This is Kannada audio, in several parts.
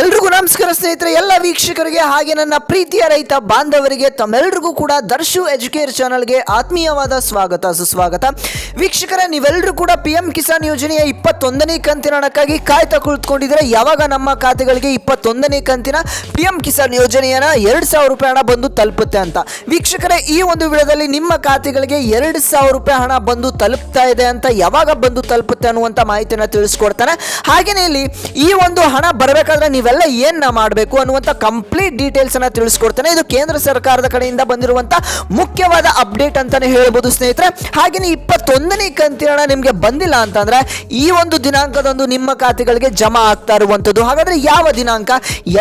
ಎಲ್ರಿಗೂ ನಮಸ್ಕಾರ ಸ್ನೇಹಿತರೆ, ಎಲ್ಲ ವೀಕ್ಷಕರಿಗೆ ಹಾಗೆ ನನ್ನ ಪ್ರೀತಿಯ ರೈತ ಬಾಂಧವರಿಗೆ, ತಮ್ಮೆಲ್ರಿಗೂ ಕೂಡ ದರ್ಶು ಎಜುಕೇರ್ ಚಾನಲ್ಗೆ ಆತ್ಮೀಯವಾದ ಸ್ವಾಗತ, ಸುಸ್ವಾಗತ. ವೀಕ್ಷಕರೇ ನೀವೆಲ್ಲರೂ ಕೂಡ ಪಿ ಎಂ ಕಿಸಾನ್ ಯೋಜನೆಯ ಇಪ್ಪತ್ತೊಂದನೇ ಕಂತಿನ ಹಣಕ್ಕಾಗಿ ಕಾಯ್ತಾ ಕುಳಿತುಕೊಂಡಿದ್ರೆ ಯಾವಾಗ ನಮ್ಮ ಖಾತೆಗಳಿಗೆ ಇಪ್ಪತ್ತೊಂದನೇ ಕಂತಿನ ಪಿ ಎಂ ಕಿಸಾನ್ ಯೋಜನೆಯನ್ನ ಎರಡು ಸಾವಿರ ರೂಪಾಯಿ ಹಣ ಬಂದು ತಲುಪುತ್ತೆ ಅಂತ. ವೀಕ್ಷಕರೇ, ಈ ಒಂದು ವಿಡಿಯೋದಲ್ಲಿ ನಿಮ್ಮ ಖಾತೆಗಳಿಗೆ ಎರಡು ಸಾವಿರ ರೂಪಾಯಿ ಹಣ ಬಂದು ತಲುಪ್ತಾ ಇದೆ ಅಂತ ಯಾವಾಗ ಬಂದು ತಲುಪುತ್ತೆ ಅನ್ನುವಂಥ ಮಾಹಿತಿಯನ್ನು ತಿಳಿಸ್ಕೊಡ್ತಾನೆ. ಹಾಗೆಯೇ ಇಲ್ಲಿ ಈ ಒಂದು ಹಣ ಬರಬೇಕಾದ್ರೆ ನೀವೆಲ್ಲ ಏನ ಮಾಡಬೇಕು ಅನ್ನುವಂಥ ಕಂಪ್ಲೀಟ್ ಡೀಟೇಲ್ಸ್ ಅನ್ನ ತಿಳಿಸ್ಕೊಡ್ತಾನೆ. ಇದು ಕೇಂದ್ರ ಸರ್ಕಾರದ ಕಡೆಯಿಂದ ಬಂದಿರುವಂತ ಮುಖ್ಯವಾದ ಅಪ್ಡೇಟ್ ಅಂತಾನೆ ಹೇಳ್ಬೋದು ಸ್ನೇಹಿತರೆ. ಹಾಗೆಯೇ ಇಪ್ಪತ್ತೊಂದನೇ ಕಂತಿನ ನಿಮಗೆ ಬಂದಿಲ್ಲ ಅಂತಂದ್ರೆ ಈ ಒಂದು ದಿನಾಂಕದಂದು ನಿಮ್ಮ ಖಾತೆಗಳಿಗೆ ಜಮಾ ಆಗ್ತಾ ಇರುವಂತದ್ದು ಹಾಗಾದ್ರೆ ಯಾವ ದಿನಾಂಕ?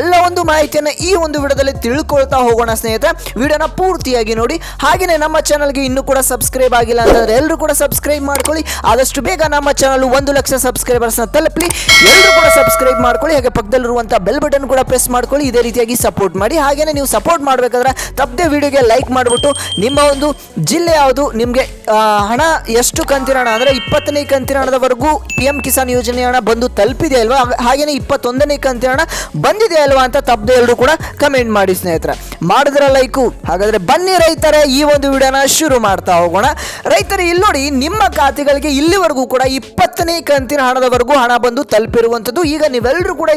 ಎಲ್ಲ ಒಂದು ಮಾಹಿತಿಯನ್ನ ಈ ಒಂದು ವಿಡಿಯೋದಲ್ಲಿ ತಿಳ್ಕೊಳ್ತಾ ಹೋಗೋಣ ಸ್ನೇಹಿತರೆ. ವಿಡಿಯೋನ ಪೂರ್ತಿಯಾಗಿ ನೋಡಿ. ಹಾಗೆಯೇ ನಮ್ಮ ಚಾನಲ್ಗೆ ಇನ್ನೂ ಕೂಡ ಸಬ್ಸ್ಕ್ರೈಬ್ ಆಗಿಲ್ಲ ಅಂತಂದ್ರೆ ಎಲ್ಲರೂ ಕೂಡ ಸಬ್ಸ್ಕ್ರೈಬ್ ಮಾಡ್ಕೊಳ್ಳಿ. ಆದಷ್ಟು ಬೇಗ ನಮ್ಮ ಚಾನಲ್ ಒಂದು ಲಕ್ಷ ಸಬ್ಸ್ಕ್ರೈಬರ್ಸ್ನ ತಲುಪಲಿ. ಎಲ್ಲರೂ ಕೂಡ ಸಬ್ಸ್ಕ್ರೈಬ್ ಮಾಡ್ಕೊಳ್ಳಿ. ಹಾಗೆ ಪಕ್ಕದಲ್ಲಿರುವಂಥ ಬೆಲ್ ಬಟನ್ ಕೂಡ ಪ್ರೆಸ್ ಮಾಡ್ಕೊಳ್ಳಿ, ಇದೇ ರೀತಿಯಾಗಿ ಸಪೋರ್ಟ್ ಮಾಡಿ. ಹಾಗೆಯೇ ನೀವು ಸಪೋರ್ಟ್ ಮಾಡಬೇಕಾದ್ರೆ ತಪ್ಪದೆ ವಿಡಿಯೋಗೆ ಲೈಕ್ ಮಾಡಿಬಿಟ್ಟು, ನಿಮ್ಮ ಒಂದು ಜಿಲ್ಲೆ ಯಾವುದು, ನಿಮಗೆ ಹಣ ಎಷ್ಟು ಕಂತಿನ ಹಣ ಅಂದರೆ ಇಪ್ಪತ್ತನೇ ಕಂತಿನ ಹಣದವರೆಗೂ ಪಿ ಎಂ ಕಿಸಾನ್ ಯೋಜನೆ ಹಣ ಬಂದು ತಲುಪಿದೆ ಅಲ್ವಾ? ಹಾಗ- ಹಾಗೆಯೇ ಇಪ್ಪತ್ತೊಂದನೇ ಕಂತಿನ ಹಣ ಬಂದಿದೆ ಅಲ್ವಾ ಅಂತ ತಪ್ಪದೆ ಎಲ್ಲರೂ ಕೂಡ ಕಮೆಂಟ್ ಮಾಡಿ ಸ್ನೇಹಿತರೆ. ಮಾಡಿದ್ರ ಲೈಕು ಹಾಗಾದ್ರೆ ಬನ್ನಿ ರೈತರ, ಈ ಒಂದು ವಿಡಿಯೋನ ಶುರು ಮಾಡ್ತಾ ಹೋಗೋಣ. ರೈತರು, ಇಲ್ಲಿ ನೋಡಿ, ನಿಮ್ಮ ಖಾತೆಗಳಿಗೆ ಇಲ್ಲಿವರೆಗೂ ಕೂಡ ಇಪ್ಪತ್ತನೇ ಕಂತಿನ ಹಣದವರೆಗೂ ಹಣ ಬಂದು ತಲುಪಿರುವಂಥದ್ದು. ಈಗ ನೀವೆಲ್ಲರೂ ಕೂಡ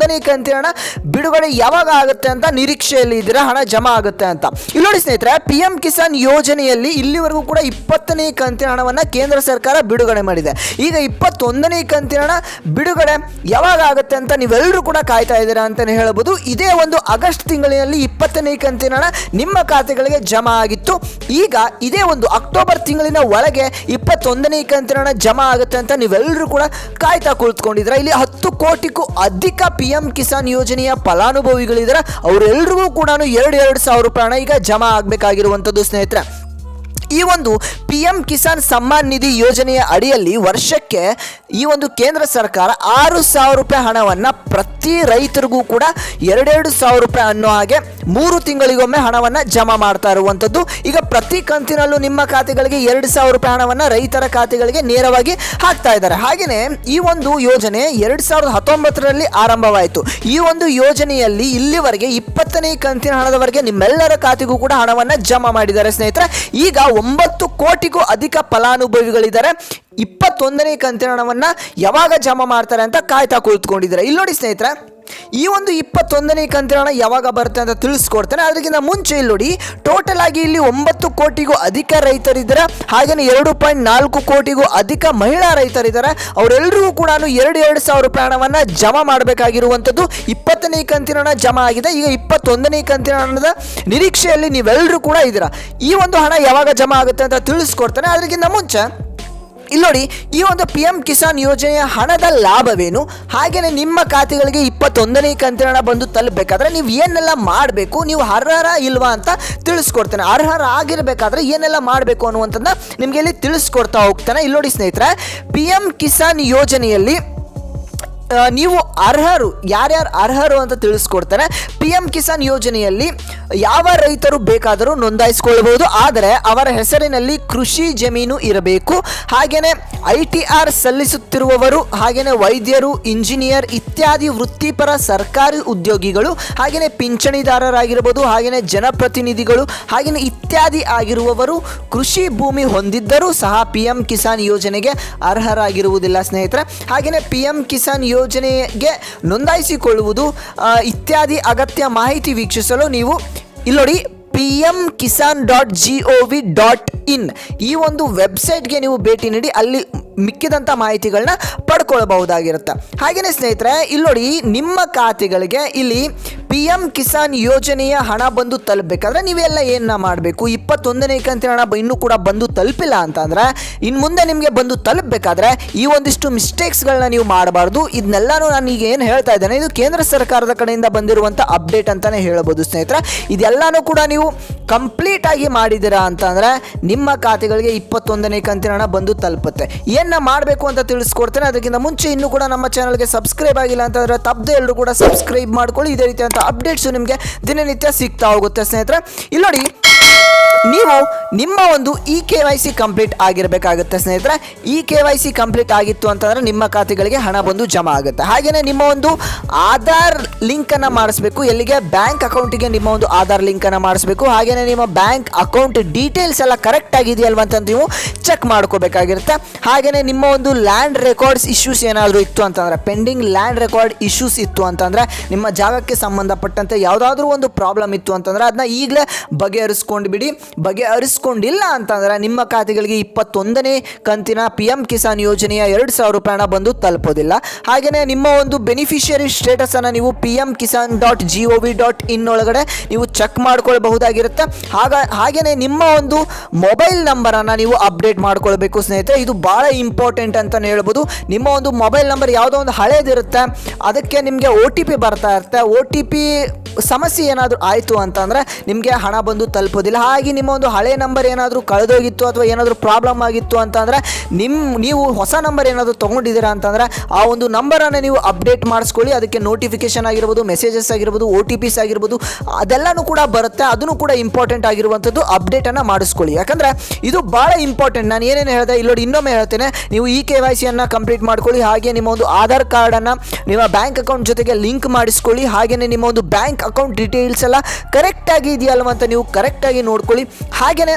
ಇಪ್ಪತ್ತೊಂದನೇ ಕಂತಿನ ಹಣ ಬಿಡುಗಡೆ ಯಾವಾಗ ಆಗುತ್ತೆ ಅಂತ ನಿರೀಕ್ಷೆಯಲ್ಲಿ ಇದ್ದೀರಾ? ಹಣ ಜಮಾ ಆಗುತ್ತೆ ಅಂತ. ಇಲ್ಲಿ ನೋಡಿ ಸ್ನೇಹಿತರೆ ಪಿ ಎಂ ಕಿಸಾನ್ ಯೋಜನೆಯಲ್ಲಿ ಇಲ್ಲಿವರೆಗೂ ಕೂಡ ಇಪ್ಪತ್ತನೇ ಕಂತಿನ ಹಣವನ್ನು ಕೇಂದ್ರ ಸರ್ಕಾರ ಬಿಡುಗಡೆ ಮಾಡಿದೆ. ಈಗ ಇಪ್ಪತ್ತೊಂದನೇ ಕಂತಿನ ಹಣ ಬಿಡುಗಡೆ ಯಾವಾಗ ಆಗುತ್ತೆ ಅಂತ ನೀವೆಲ್ಲರೂ ಕೂಡ ಕಾಯ್ತಾ ಇದ್ದೀರಾ ಅಂತಲೇ ಹೇಳಬಹುದು. ಇದೇ ಒಂದು ಆಗಸ್ಟ್ ತಿಂಗಳಿನಲ್ಲಿ ಇಪ್ಪತ್ತನೇ ಕಂತಿನ ಹಣ ನಿಮ್ಮ ಖಾತೆಗಳಿಗೆ ಜಮಾ ಆಗಿತ್ತು. ಈಗ ಇದೇ ಒಂದು ಅಕ್ಟೋಬರ್ ತಿಂಗಳಿನ ಒಳಗೆ ಇಪ್ಪತ್ತೊಂದನೇ ಕಂತಿನ ಹಣ ಜಮಾ ಆಗುತ್ತೆ ಅಂತ ನೀವೆಲ್ಲರೂ ಕೂಡ ಕಾಯ್ತಾ ಕುಳಿತುಕೊಂಡಿದ್ದೀರಾ? ಇಲ್ಲಿ ಹತ್ತು ಕೋಟಿಗೂ ಅಧಿಕ ಪಿ ಎಂ ಕಿಸಾನ್ ಯೋಜನೆಯ ಫಲಾನುಭವಿಗಳಿದ್ದಾರೆ ಅವರೆಲ್ಲರಿಗೂ ಕೂಡ ಎರಡು ಎರಡು ಸಾವಿರ ರೂಪಾಯಿ ಹಣ ಈಗ ಜಮಾ ಆಗಬೇಕಾಗಿರುವಂಥದ್ದು ಸ್ನೇಹಿತರೆ. ಈ ಒಂದು ಪಿ ಎಂ ಕಿಸಾನ್ ಸಮ್ಮಾನ್ ನಿಧಿ ಯೋಜನೆಯ ಅಡಿಯಲ್ಲಿ ವರ್ಷಕ್ಕೆ ಈ ಒಂದು ಕೇಂದ್ರ ಸರ್ಕಾರ ಆರು ಸಾವಿರ ರೂಪಾಯಿ ಹಣವನ್ನು ಪ್ರತಿ ರೈತರಿಗೂ ಕೂಡ ಎರಡೆರಡು ಸಾವಿರ ರೂಪಾಯಿ ಅನ್ನೋ ಹಾಗೆ ಮೂರು ತಿಂಗಳಿಗೊಮ್ಮೆ ಹಣವನ್ನು ಜಮಾ ಮಾಡ್ತಾ ಇರುವಂಥದ್ದು ಈಗ ಪ್ರತಿ ಕಂತಿನಲ್ಲೂ ನಿಮ್ಮ ಖಾತೆಗಳಿಗೆ ಎರಡು ಸಾವಿರ ರೂಪಾಯಿ ಹಣವನ್ನು ರೈತರ ಖಾತೆಗಳಿಗೆ ನೇರವಾಗಿ ಹಾಕ್ತಾ ಇದ್ದಾರೆ. ಹಾಗೆಯೇ ಈ ಒಂದು ಯೋಜನೆ ಎರಡು ಸಾವಿರದ ಹತ್ತೊಂಬತ್ತರಲ್ಲಿ ಆರಂಭವಾಯಿತು. ಈ ಒಂದು ಯೋಜನೆಯಲ್ಲಿ ಇಲ್ಲಿವರೆಗೆ ಇಪ್ಪತ್ತನೇ ಕಂತಿನ ಹಣದವರೆಗೆ ನಿಮ್ಮೆಲ್ಲರ ಖಾತೆಗೂ ಕೂಡ ಹಣವನ್ನು ಜಮಾ ಮಾಡಿದ್ದಾರೆ ಸ್ನೇಹಿತರೆ. ಈಗ ಒಂಬತ್ತು ಕೋಟಿಗೂ ಅಧಿಕ ಫಲಾನುಭವಿಗಳಿದ್ದಾರೆ. ಇಪ್ಪತ್ತೊಂದನೇ ಕಂತಿನ ಹಣವನ್ನು ಯಾವಾಗ ಜಮಾ ಮಾಡ್ತಾರೆ ಅಂತ ಕಾಯ್ತಾ ಕುಳಿತುಕೊಂಡಿದ್ದಾರೆ? ಇಲ್ಲಿ ನೋಡಿ ಸ್ನೇಹಿತರೆ. ಈ ಒಂದು ಇಪ್ಪತ್ತೊಂದನೇ ಕಂತಿನ ಯಾವಾಗ ಬರುತ್ತೆ ಅಂತ ತಿಳಿಸ್ಕೊಡ್ತಾನೆ. ಅದಕ್ಕಿಂತ ಮುಂಚೆ ಇಲ್ಲಿ ನೋಡಿ ಟೋಟಲ್ ಆಗಿ ಇಲ್ಲಿ ಒಂಬತ್ತು ಕೋಟಿಗೂ ಅಧಿಕ ರೈತರಿದ್ದಾರೆ. ಹಾಗೆಯೇ ಎರಡು ಪಾಯಿಂಟ್ ನಾಲ್ಕು ಕೋಟಿಗೂ ಅಧಿಕ ಮಹಿಳಾ ರೈತರಿದ್ದಾರೆ. ಅವರೆಲ್ಲರಿಗೂ ಕೂಡ ಎರಡು ಎರಡು ಸಾವಿರ ರೂಪಾಯಿ ಹಣವನ್ನು ಜಮಾ ಮಾಡಬೇಕಾಗಿರುವಂಥದ್ದು ಇಪ್ಪತ್ತನೇ ಕಂತಿನ ಹಣ ಜಮಾ ಆಗಿದೆ. ಈಗ ಇಪ್ಪತ್ತೊಂದನೇ ಕಂತಿನ ಹಣದ ನಿರೀಕ್ಷೆಯಲ್ಲಿ ನೀವೆಲ್ಲರೂ ಕೂಡ ಇದ್ದೀರಾ. ಈ ಒಂದು ಹಣ ಯಾವಾಗ ಜಮಾ ಆಗುತ್ತೆ ಅಂತ ತಿಳಿಸ್ಕೊಡ್ತಾನೆ. ಅದಕ್ಕಿಂತ ಮುಂಚೆ ಇಲ್ಲಿ ನೋಡಿ, ಈ ಒಂದು ಪಿ ಎಂ ಕಿಸಾನ್ ಯೋಜನೆಯ ಹಣದ ಲಾಭವೇನು? ಹಾಗೆಯೇ ನಿಮ್ಮ ಖಾತೆಗಳಿಗೆ ಇಪ್ಪತ್ತೊಂದನೇ ಕಂತಿನ ಬಂದು ತಲುಪಬೇಕಾದ್ರೆ ನೀವು ಏನೆಲ್ಲ ಮಾಡಬೇಕು, ನೀವು ಅರ್ಹರ ಇಲ್ವಾ ಅಂತ ತಿಳಿಸ್ಕೊಡ್ತೇನೆ. ಅರ್ಹರ ಆಗಿರಬೇಕಾದ್ರೆ ಏನೆಲ್ಲ ಮಾಡಬೇಕು ಅನ್ನುವಂಥದ್ದನ್ನ ನಿಮಗೆ ಇಲ್ಲಿ ತಿಳಿಸ್ಕೊಡ್ತಾ ಹೋಗ್ತಾನೆ. ಇಲ್ಲಿ ನೋಡಿ ಸ್ನೇಹಿತರೆ ಪಿ ಎಂ ಕಿಸಾನ್ ಯೋಜನೆಯಲ್ಲಿ ನೀವು ಅರ್ಹರು, ಯಾರ್ಯಾರು ಅರ್ಹರು ಅಂತ ತಿಳಿಸ್ಕೊಡ್ತಾರೆ ಪಿ ಎಂ ಕಿಸಾನ್ ಯೋಜನೆಯಲ್ಲಿ ಯಾವ ರೈತರು ಬೇಕಾದರೂ ನೋಂದಾಯಿಸಿಕೊಳ್ಳಬಹುದು ಆದರೆ ಅವರ ಹೆಸರಿನಲ್ಲಿ ಕೃಷಿ ಜಮೀನು ಇರಬೇಕು. ಹಾಗೆಯೇ ಐ ಟಿ ಆರ್ ಸಲ್ಲಿಸುತ್ತಿರುವವರು ಹಾಗೆಯೇ ವೈದ್ಯರು, ಇಂಜಿನಿಯರ್ ಇತ್ಯಾದಿ ವೃತ್ತಿಪರ ಸರ್ಕಾರಿ ಉದ್ಯೋಗಿಗಳು ಹಾಗೆಯೇ ಪಿಂಚಣಿದಾರರಾಗಿರ್ಬೋದು ಹಾಗೆಯೇ ಜನಪ್ರತಿನಿಧಿಗಳು ಹಾಗೆಯೇ ಇತ್ಯಾದಿ ಆಗಿರುವವರು ಕೃಷಿ ಭೂಮಿ ಹೊಂದಿದ್ದರೂ ಸಹ ಪಿ ಎಂ ಕಿಸಾನ್ ಯೋಜನೆಗೆ ಅರ್ಹರಾಗಿರುವುದಿಲ್ಲ ಸ್ನೇಹಿತರೆ. ಹಾಗೆಯೇ ಪಿ ಎಂ ಕಿಸಾನ್ ಯೋಜನೆಗೆ ನೋಂದಾಯಿಸಿಕೊಳ್ಳುವುದು ಇತ್ಯಾದಿ ಅಗತ್ಯ ಮಾಹಿತಿ ವೀಕ್ಷಿಸಲು ನೀವು ಇಲ್ಲೋಡಿ P M Kisan dot G O V dot in ಈ ಒಂದು ವೆಬ್ಸೈಟ್ಗೆ ನೀವು ಭೇಟಿ ನೀಡಿ, ಅಲ್ಲಿ ಮಿಕ್ಕಿದಂಥ ಮಾಹಿತಿಗಳನ್ನ ಪಡ್ಕೊಳ್ಬಹುದಾಗಿರುತ್ತೆ. ಹಾಗೆಯೇ ಸ್ನೇಹಿತರೆ ಇಲ್ಲಿ ನೋಡಿ ನಿಮ್ಮ ಖಾತೆಗಳಿಗೆ ಇಲ್ಲಿ ಪಿ ಎಂ ಕಿಸಾನ್ ಯೋಜನೆಯ ಹಣ ಬಂದು ತಲುಪಬೇಕಾದ್ರೆ ನೀವೆಲ್ಲ ಏನ ಮಾಡಬೇಕು? ಇಪ್ಪತ್ತೊಂದನೇ ಕಂತಿನ ಹಣ ಇನ್ನೂ ಕೂಡ ಬಂದು ತಲುಪಿಲ್ಲ ಅಂತಂದ್ರೆ ಇನ್ನು ಮುಂದೆ ನಿಮಗೆ ಬಂದು ತಲುಪಬೇಕಾದ್ರೆ ಈ ಒಂದಿಷ್ಟು ಮಿಸ್ಟೇಕ್ಸ್ಗಳನ್ನ ನೀವು ಮಾಡಬಾರ್ದು. ಇದನ್ನೆಲ್ಲನೂ ನಾನು ಈಗ ಏನು ಹೇಳ್ತಾ ಇದ್ದೇನೆ, ಇದು ಕೇಂದ್ರ ಸರ್ಕಾರದ ಕಡೆಯಿಂದ ಬಂದಿರುವಂಥ ಅಪ್ಡೇಟ್ ಅಂತಲೇ ಹೇಳ್ಬೋದು ಸ್ನೇಹಿತರೆ. ಇದೆಲ್ಲನೂ ಕೂಡ ನೀವು ಕಂಪ್ಲೀಟ್ ಆಗಿ ಮಾಡಿದ್ದೀರಾ ಅಂತಂದರೆ, ನಿಮ್ಮ ಖಾತೆಗಳಿಗೆ ಇಪ್ಪತ್ತೊಂದನೇ ಕಂತಿನ ಹಣ ಬಂದು ತಲುಪುತ್ತೆ. ಏನ ಮಾಡಬೇಕು ಅಂತ ತಿಳಿಸ್ಕೊಡ್ತೇನೆ. ಅದಕ್ಕಿಂತ ಮುಂಚೆ ಇನ್ನೂ ಕೂಡ ನಮ್ಮ ಚಾನಲ್ಗೆ ಸಬ್ಸ್ಕ್ರೈಬ್ ಆಗಿಲ್ಲ ಅಂತಂದರೆ ತಪ್ಪದೆ ಎಲ್ಲರೂ ಕೂಡ ಸಬ್ಸ್ಕ್ರೈಬ್ ಮಾಡ್ಕೊಳ್ಳಿ. ಇದೇ ರೀತಿಯಂಥ ಅಪ್ಡೇಟ್ಸು ನಿಮಗೆ ದಿನನಿತ್ಯ ಸಿಗ್ತಾ ಹೋಗುತ್ತೆ ಸ್ನೇಹಿತರೆ. ಇಲ್ಲಿ ನೋಡಿ ನೀವು ನಿಮ್ಮ ಒಂದು E K Y C complete ಆಗಿರಬೇಕಾಗುತ್ತೆ, ಸ್ನೇಹಿತರೆ. E K Y C complete ಆಗಿತ್ತು ಅಂತಂದರೆ ನಿಮ್ಮ ಖಾತೆಗಳಿಗೆ ಹಣ ಬಂದು ಜಮಾ ಆಗುತ್ತೆ. ಹಾಗೆಯೇ ನಿಮ್ಮ ಒಂದು ಆಧಾರ್ ಲಿಂಕನ್ನು ಮಾಡಿಸ್ಬೇಕು. ಎಲ್ಲಿಗೆ? ಬ್ಯಾಂಕ್ ಅಕೌಂಟಿಗೆ ನಿಮ್ಮ ಒಂದು ಆಧಾರ್ ಲಿಂಕನ್ನು ಮಾಡಿಸ್ಬೇಕು. ಹಾಗೆಯೇ ನಿಮ್ಮ ಬ್ಯಾಂಕ್ ಅಕೌಂಟ್ ಡೀಟೇಲ್ಸ್ ಎಲ್ಲ ಕರೆಕ್ಟ್ ಆಗಿದೆಯಲ್ವ ಅಂತ ನೀವು ಚೆಕ್ ಮಾಡ್ಕೋಬೇಕಾಗಿರುತ್ತೆ. ಹಾಗೆಯೇ ನಿಮ್ಮ ಒಂದು ಲ್ಯಾಂಡ್ ರೆಕಾರ್ಡ್ಸ್ ಇಶ್ಯೂಸ್ ಏನಾದರೂ ಇತ್ತು ಅಂತಂದರೆ, ಪೆಂಡಿಂಗ್ ಲ್ಯಾಂಡ್ ರೆಕಾರ್ಡ್ ಇಶ್ಯೂಸ್ ಇತ್ತು ಅಂತಂದರೆ, ನಿಮ್ಮ ಜಾಗಕ್ಕೆ ಸಂಬಂಧಪಟ್ಟಂತೆ ಯಾವುದಾದ್ರೂ ಒಂದು ಪ್ರಾಬ್ಲಮ್ ಇತ್ತು ಅಂತಂದರೆ, ಅದನ್ನ ಈಗಲೇ ಬಗೆಹರಿಸ್ಕೊಂಡು ಬಿಡಿ. ಬಗೆಹರಿಸ್ಕೊಂಡಿಲ್ಲ ಅಂತಂದ್ರೆ ನಿಮ್ಮ ಖಾತೆಗಳಿಗೆ ಇಪ್ಪತ್ತೊಂದನೇ ಕಂತಿನ ಪಿ ಎಂ ಕಿಸಾನ್ ಯೋಜನೆಯ ಎರಡು ಸಾವಿರ ರೂಪಾಯಿ ಹಣ ಬಂದು ತಲುಪೋದಿಲ್ಲ. ಹಾಗೆಯೇ ನಿಮ್ಮ ಒಂದು ಬೆನಿಫಿಷಿಯರಿ ಸ್ಟೇಟಸನ್ನು ನೀವು P M Kisan dot G O V dot in ಒಳಗಡೆ ನೀವು ಚೆಕ್ ಮಾಡ್ಕೊಳ್ಬಹುದಾಗಿರುತ್ತೆ. ಹಾಗ ಹಾಗೆಯೇ ನಿಮ್ಮ ಒಂದು ಮೊಬೈಲ್ ನಂಬರನ್ನು ನೀವು ಅಪ್ಡೇಟ್ ಮಾಡ್ಕೊಳ್ಬೇಕು ಸ್ನೇಹಿತರೆ. ಇದು ಭಾಳ ಇಂಪಾರ್ಟೆಂಟ್ ಅಂತಲೇ ಹೇಳ್ಬೋದು. ನಿಮ್ಮ ಒಂದು ಮೊಬೈಲ್ ನಂಬರ್ ಯಾವುದೋ ಒಂದು ಹಳೇದಿರುತ್ತೆ. ಅದಕ್ಕೆ ನಿಮಗೆ ಒ ಟಿ ಪಿ ಬರ್ತಾ ಇರುತ್ತೆ. ಒ ಟಿ ಪಿ ಸಮಸ್ಯೆ ಏನಾದರೂ ಆಯಿತು ಅಂತಂದರೆ ನಿಮಗೆ ಹಣ ಬಂದು ತಲುಪೋದಿಲ್ಲ. ಹಾಗೆ ನಿಮ್ಮ ಒಂದು ಹಳೆಯ ಏನಾದರೂ ಕಳೆದೋಗಿತ್ತು ಅಥವಾ ಏನಾದರೂ ಪ್ರಾಬ್ಲಮ್ ಆಗಿತ್ತು ಅಂತಂದರೆ ನಿಮ್ಮ ನೀವು ಹೊಸ ನಂಬರ್ ಏನಾದರೂ ತೊಗೊಂಡಿದ್ದೀರಾ ಅಂತಂದರೆ ಆ ಒಂದು ನಂಬರನ್ನು ನೀವು ಅಪ್ಡೇಟ್ ಮಾಡಿಸ್ಕೊಳ್ಳಿ. ಅದಕ್ಕೆ ನೋಟಿಫಿಕೇಶನ್ ಆಗಿರ್ಬೋದು ಮೆಸೇಜಸ್ ಆಗಿರ್ಬೋದು ಓ ಟಿ ಪಿಸ್ ಆಗಿರ್ಬೋದು, ಅದೆಲ್ಲನೂ ಕೂಡ ಬರುತ್ತೆ. ಅದನ್ನು ಕೂಡ ಇಂಪಾರ್ಟೆಂಟ್ ಆಗಿರುವಂಥದ್ದು ಅಪ್ಡೇಟನ್ನು ಮಾಡಿಸ್ಕೊಳ್ಳಿ. ಯಾಕಂದರೆ ಇದು ಭಾಳ ಇಂಪಾರ್ಟೆಂಟ್ ನಾನು ಏನೇನು ಹೇಳಿದೆ ಇಲ್ಲೋಡಿ ಇನ್ನೊಮ್ಮೆ ಹೇಳ್ತೇನೆ. ನೀವು ಈ ಕೆ ವೈ ಸಿಯನ್ನು ಕಂಪ್ಲೀಟ್ ಮಾಡ್ಕೊಳ್ಳಿ. ಹಾಗೆ ನಿಮ್ಮ ಒಂದು ಆಧಾರ್ ಕಾರ್ಡನ್ನು ನಿಮ್ಮ ಬ್ಯಾಂಕ್ ಅಕೌಂಟ್ ಜೊತೆಗೆ ಲಿಂಕ್ ಮಾಡಿಸ್ಕೊಳ್ಳಿ. ಹಾಗೆಯೇ ನಿಮ್ಮ ಒಂದು ಬ್ಯಾಂಕ್ ಅಕೌಂಟ್ ಡೀಟೇಲ್ಸ್ ಎಲ್ಲ ಕರೆಕ್ಟಾಗಿ ಇದೆಯಲ್ವ ಅಂತ ನೀವು ಕರೆಕ್ಟಾಗಿ ನೋಡ್ಕೊಳ್ಳಿ. ಹಾಗೆಯೇ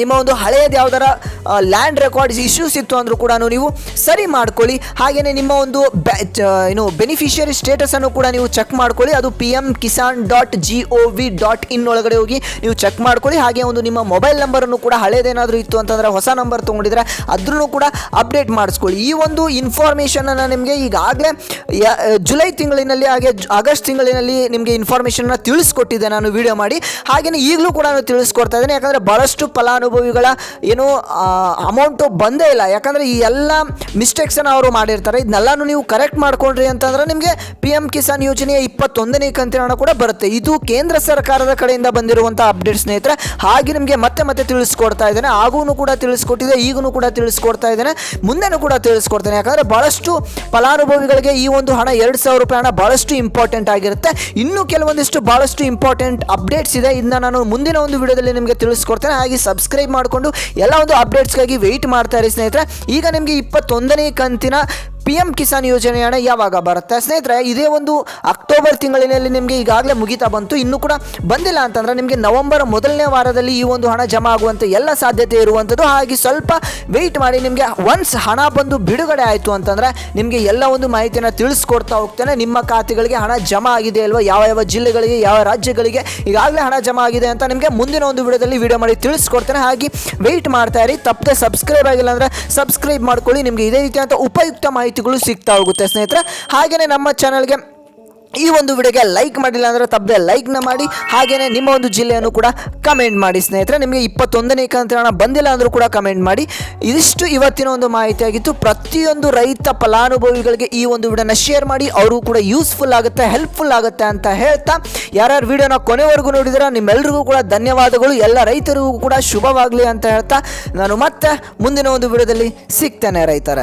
ನಿಮ್ಮ ಒಂದು ಹಳೆಯದು ಯಾವ್ದಾರ ಲ್ಯಾಂಡ್ ರೆಕಾರ್ಡ್ಸ್ ಇಶ್ಯೂಸ್ ಇತ್ತು ಅಂದರೂ ಕೂಡ ನೀವು ಸರಿ ಮಾಡ್ಕೊಳ್ಳಿ. ಹಾಗೆಯೇ ನಿಮ್ಮ ಒಂದು ಏನು ಬೆನಿಫಿಷಿಯರಿ ಸ್ಟೇಟಸನ್ನು ಕೂಡ ನೀವು ಚೆಕ್ ಮಾಡ್ಕೊಳ್ಳಿ. ಅದು P M Kisan dot G O V dot in ಒಳಗಡೆ ಹೋಗಿ ನೀವು ಚೆಕ್ ಮಾಡ್ಕೊಳ್ಳಿ. ಹಾಗೆ ಒಂದು ನಿಮ್ಮ ಮೊಬೈಲ್ ನಂಬರನ್ನು ಕೂಡ ಹಳೇದೇನಾದರೂ ಇತ್ತು ಅಂತಂದರೆ ಹೊಸ ನಂಬರ್ ತೊಗೊಂಡಿದ್ರೆ ಅದ್ರೂ ಕೂಡ ಅಪ್ಡೇಟ್ ಮಾಡಿಸ್ಕೊಳ್ಳಿ. ಈ ಒಂದು ಇನ್ಫಾರ್ಮೇಷನನ್ನು ನಿಮಗೆ ಈಗಾಗಲೇ ಜುಲೈ ತಿಂಗಳಿನಲ್ಲಿ ಹಾಗೆ ಆಗಸ್ಟ್ ತಿಂಗಳಿನಲ್ಲಿ ನಿಮಗೆ ಇನ್ಫಾರ್ಮೇಷನ್ನ ತಿಳಿಸ್ಕೊಟ್ಟಿದ್ದೆ ನಾನು ವಿಡಿಯೋ ಮಾಡಿ. ಹಾಗೆಯೇ ಈಗಲೂ ಕೂಡ ನಾನು ತಿಳಿಸ್ಕೊಡ್ತಾ ಇದ್ದೇನೆ. ಯಾಕಂದರೆ ಭಾಳಷ್ಟು ಫಲಾನುಭವಿಗಳ ಏನು ಅಮೌಂಟು ಬಂದೇ ಇಲ್ಲ. ಯಾಕಂದರೆ ಈ ಎಲ್ಲ ಮಿಸ್ಟೇಕ್ಸನ್ನು ಅವರು ಮಾಡಿರ್ತಾರೆ. ಇದನ್ನೆಲ್ಲನೂ ನೀವು ಕರೆಕ್ಟ್ ಮಾಡಿಕೊಂಡ್ರಿ ಅಂತಂದ್ರೆ ನಿಮಗೆ ಪಿ ಎಂ ಕಿಸಾನ್ ಯೋಜನೆಯ ಇಪ್ಪತ್ತೊಂದನೇ ಕಂತಿನ ಹಣ ಕೂಡ ಬರುತ್ತೆ. ಇದು ಕೇಂದ್ರ ಸರ್ಕಾರದ ಕಡೆಯಿಂದ ಬಂದಿರುವಂಥ ಅಪ್ಡೇಟ್ ಸ್ನೇಹಿತರೆ. ಹಾಗೆ ನಿಮಗೆ ಮತ್ತೆ ಮತ್ತೆ ತಿಳಿಸ್ಕೊಡ್ತಾ ಇದ್ದೇನೆ. ಆಗೂ ಕೂಡ ತಿಳಿಸ್ಕೊಟ್ಟಿದೆ ಈಗೂ ಕೂಡ ತಿಳಿಸ್ಕೊಡ್ತಾ ಇದ್ದೇನೆ. ಮುಂದೆನೂ ಕೂಡ ತಿಳಿಸ್ಕೊಡ್ತೇನೆ. ಯಾಕಂದರೆ ಭಾಳಷ್ಟು ಫಲಾನುಭವಿಗಳಿಗೆ ಈ ಒಂದು ಹಣ ಎರಡು ಸಾವಿರ ರೂಪಾಯಿ ಹಣ ಭಾಳಷ್ಟು ಇಂಪಾರ್ಟೆಂಟ್ ಆಗಿರುತ್ತೆ. ಇನ್ನೂ ಕೆಲವೊಂದಿಷ್ಟು ಭಾಳಷ್ಟು ಇಂಪಾರ್ಟೆಂಟ್ ಅಪ್ಡೇಟ್ಸ್ ಇದೆ. ಇದನ್ನ ನಾನು ಮುಂದಿನ ಒಂದು ವಿಡಿಯೋದಲ್ಲಿ ನಿಮಗೆ ತಿಳಿಸ್ಕೊಡ್ತೇನೆ. ಹಾಗೆ ಸಬ್ಸ್ಕ್ರೈಬ್ ಮಾಡಿಕೊಂಡು ಎಲ್ಲ ಒಂದು ಅಪ್ಡೇಟ್ಸ್ಗಾಗಿ ವೆಯ್ಟ್ ಮಾಡ್ತಾ ಇರಿ ಸ್ನೇಹಿತರೆ. ಈಗ ನಿಮಗೆ ಇಪ್ಪತ್ತೊಂದನೇ ಕಂತಿನ ಪಿ ಎಂ ಕಿಸಾನ್ ಯೋಜನೆ ಹಣ ಯಾವಾಗ ಬರುತ್ತೆ? ಸ್ನೇಹಿತರೆ, ಇದೇ ಒಂದು ಅಕ್ಟೋಬರ್ ತಿಂಗಳಿನಲ್ಲಿ ನಿಮಗೆ ಈಗಾಗಲೇ ಮುಗಿತಾ ಬಂತು. ಇನ್ನೂ ಕೂಡ ಬಂದಿಲ್ಲ ಅಂತಂದರೆ ನಿಮಗೆ ನವೆಂಬರ್ ಮೊದಲನೇ ವಾರದಲ್ಲಿ ಈ ಒಂದು ಹಣ ಜಮಾ ಆಗುವಂಥ ಎಲ್ಲ ಸಾಧ್ಯತೆ ಇರುವಂಥದ್ದು. ಹಾಗೆ ಸ್ವಲ್ಪ ವೆಯ್ಟ್ ಮಾಡಿ ನಿಮಗೆ ಒನ್ಸ್ ಹಣ ಬಂದು ಬಿಡುಗಡೆ ಆಯಿತು ಅಂತಂದರೆ ನಿಮಗೆ ಎಲ್ಲ ಒಂದು ಮಾಹಿತಿಯನ್ನು ತಿಳಿಸ್ಕೊಡ್ತಾ ಹೋಗ್ತೇನೆ. ನಿಮ್ಮ ಖಾತೆಗಳಿಗೆ ಹಣ ಜಮಾ ಆಗಿದೆ ಅಲ್ವಾ? ಯಾವ ಯಾವ ಜಿಲ್ಲೆಗಳಿಗೆ, ಯಾವ ರಾಜ್ಯಗಳಿಗೆ ಈಗಾಗಲೇ ಹಣ ಜಮಾ ಆಗಿದೆ ಅಂತ ನಿಮಗೆ ಮುಂದಿನ ಒಂದು ವಿಡಿಯೋದಲ್ಲಿ ವಿಡಿಯೋ ಮಾಡಿ ತಿಳಿಸ್ಕೊಡ್ತೇನೆ. ಹಾಗೆ ವೆಯ್ಟ್ ಮಾಡ್ತಾ ಇರಿ. ತಪ್ಪದೆ ಸಬ್ಸ್ಕ್ರೈಬ್ ಆಗಿಲ್ಲ ಅಂದರೆ ಸಬ್ಸ್ಕ್ರೈಬ್ ಮಾಡ್ಕೊಳ್ಳಿ. ನಿಮಗೆ ಇದೇ ರೀತಿಯಾದಂಥ ಉಪಯುಕ್ತ ಮಾಹಿತಿಗಳು ಸಿಗ್ತಾ ಹೋಗುತ್ತೆ, ಸ್ನೇಹಿತರೆ. ಹಾಗೆಯೇ ನಮ್ಮ ಚಾನಲ್ಗೆ ಈ ಒಂದು ವಿಡಿಯೋಗೆ ಲೈಕ್ ಮಾಡಿಲ್ಲ ಅಂದರೆ ತಪ್ಪದೆ ಲೈಕ್ನ ಮಾಡಿ ಹಾಗೆಯೇ ನಿಮ್ಮ ಒಂದು ಜಿಲ್ಲೆಯನ್ನು ಕೂಡ ಕಮೆಂಟ್ ಮಾಡಿ, ಸ್ನೇಹಿತರೆ. ನಿಮಗೆ ಇಪ್ಪತ್ತೊಂದನೇ ಕಂತ್ರಣ ಬಂದಿಲ್ಲ ಅಂದರೂ ಕೂಡ ಕಮೆಂಟ್ ಮಾಡಿ. ಇದಿಷ್ಟು ಇವತ್ತಿನ ಒಂದು ಮಾಹಿತಿ ಆಗಿತ್ತು ಪ್ರತಿಯೊಂದು ರೈತ ಫಲಾನುಭವಿಗಳಿಗೆ ಈ ಒಂದು ವಿಡಿಯೋನ ಶೇರ್ ಮಾಡಿ. ಅವರು ಕೂಡ ಯೂಸ್ಫುಲ್ ಆಗುತ್ತೆ ಹೆಲ್ಪ್ಫುಲ್ ಆಗುತ್ತೆ ಅಂತ ಹೇಳ್ತಾ, ಯಾರ್ಯಾರು ವಿಡಿಯೋನ ಕೊನೆವರೆಗೂ ನೋಡಿದರೆ ನಿಮ್ಮೆಲ್ಲರಿಗೂ ಕೂಡ ಧನ್ಯವಾದಗಳು. ಎಲ್ಲ ರೈತರಿಗೂ ಕೂಡ ಶುಭವಾಗಲಿ ಅಂತ ಹೇಳ್ತಾ, ನಾನು ಮತ್ತೆ ಮುಂದಿನ ಒಂದು ವಿಡಿಯೋದಲ್ಲಿ ಸಿಗ್ತೇನೆ ರೈತರ.